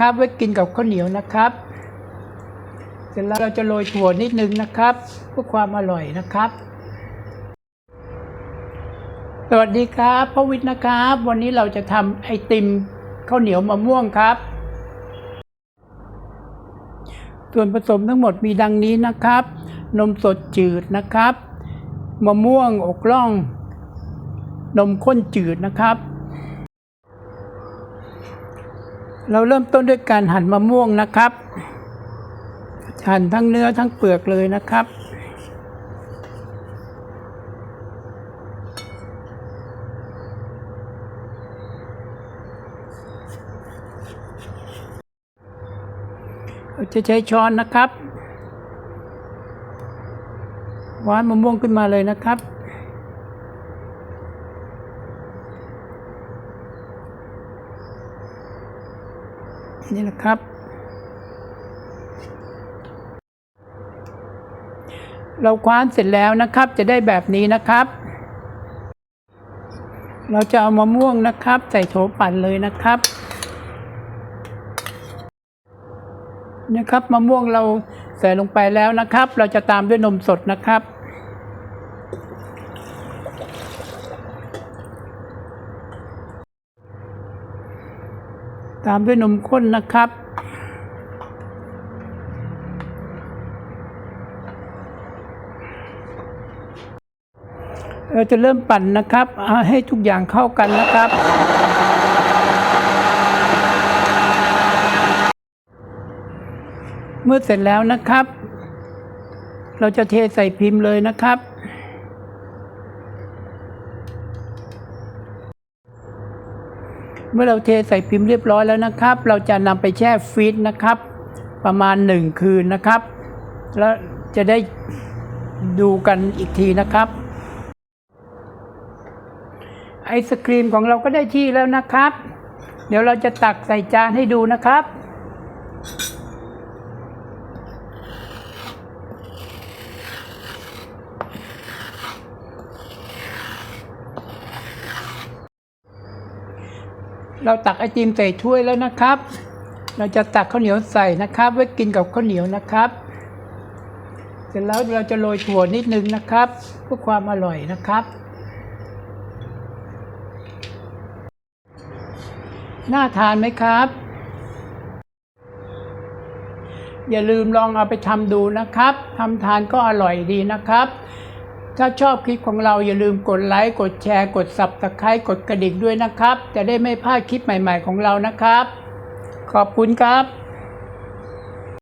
นะครับ ไว้กินกับข้าวเหนียวนะครับ เสร็จแล้วเราจะโรยถั่วนิดนึงนะครับเพื่อความอร่อยนะครับ สวัสดีครับพ่อวิทย์นะครับ วันนี้เราจะทำไอติมข้าวเหนียวมะม่วงครับ ส่วนผสมทั้งหมดมีดังนี้นะครับ นมสดจืดนะครับ มะม่วงอกล่อง นมข้นจืดนะครับ เราเริ่มต้นด้วยการหั่นมะม่วงนะครับหั่นทั้งเนื้อทั้งเปลือกเลยนะครับ เราจะใช้ช้อนนะครับวานมะม่วงขึ้นมาเลยนะครับ นี่นะครับ เราคว้านเสร็จแล้วนะครับ จะได้แบบนี้นะครับ เราจะเอามะม่วงนะครับ ใส่โถปั่นเลยนะครับ นะครับมะม่วงเราใส่ลงไปแล้วนะครับ เราจะตามด้วยนมสดนะครับ ตามด้วยนมข้นนะครับ เราจะเริ่มปั่นนะครับ ให้ทุกอย่างเข้ากันนะครับ เมื่อเสร็จแล้วนะครับ เราจะเทใส่พิมพ์เลยนะครับ เมื่อเราเทใส่พิมพ์เรียบร้อยแล้วนะครับ เราจะนำไปแช่ฟรีซนะครับ ประมาณหนึ่งคืนนะครับ แล้วจะได้ดูกันอีกทีนะครับ ไอศครีมของเราก็ได้ที่แล้วนะครับ เดี๋ยวเราจะตักใส่จานให้ดูนะครับ เราตักไอติมใส่ถ้วยแล้วนะครับ เราจะตักข้าวเหนียวใส่นะครับ ไว้กินกับข้าวเหนียวนะครับ เสร็จแล้วเราจะโรยถั่วนิดนึงนะครับเพื่อความอร่อยนะครับ น่าทานไหมครับ อย่าลืมลองเอาไปทำดูนะครับทำทานก็อร่อยดีนะครับ ถ้าชอบคลิปของเราอย่าลืมกดไลค์กดแชร์ กด Subscribe กดกระดิ่งด้วยนะครับ จะได้ไม่พลาดคลิปใหม่ๆของเรานะครับ ขอบคุณครับ